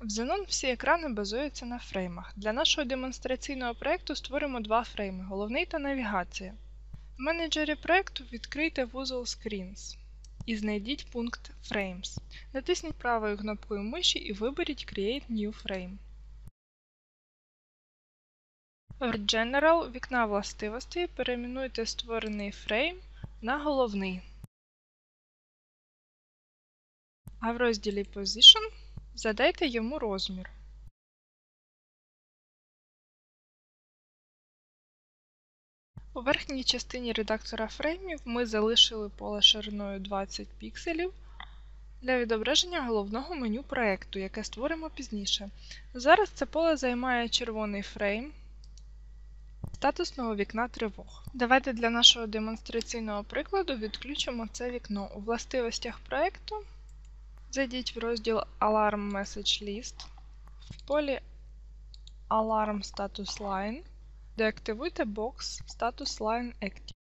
В Xenon всі екрани базуються на фреймах. Для нашого демонстраційного проєкту створимо два фрейми головний та навігація. В менеджері проєкту відкрийте вузол Screens і знайдіть пункт Frames. Натисніть правою кнопкою миші і виберіть Create New Frame. В General вікна властивостей перейменуйте створений фрейм на головний. А в розділі Position задайте йому розмір. У верхній частині редактора фреймів ми залишили поле шириною 20 пікселів для відображення головного меню проєкту, яке створимо пізніше. Зараз це поле займає червоний фрейм статусного вікна тривог. Давайте для нашого демонстраційного прикладу відключимо це вікно. У властивостях проєкту зайдіть в розділ Alarm Message List в полі Alarm Status Line Деактивуйте бокс Status Line Active.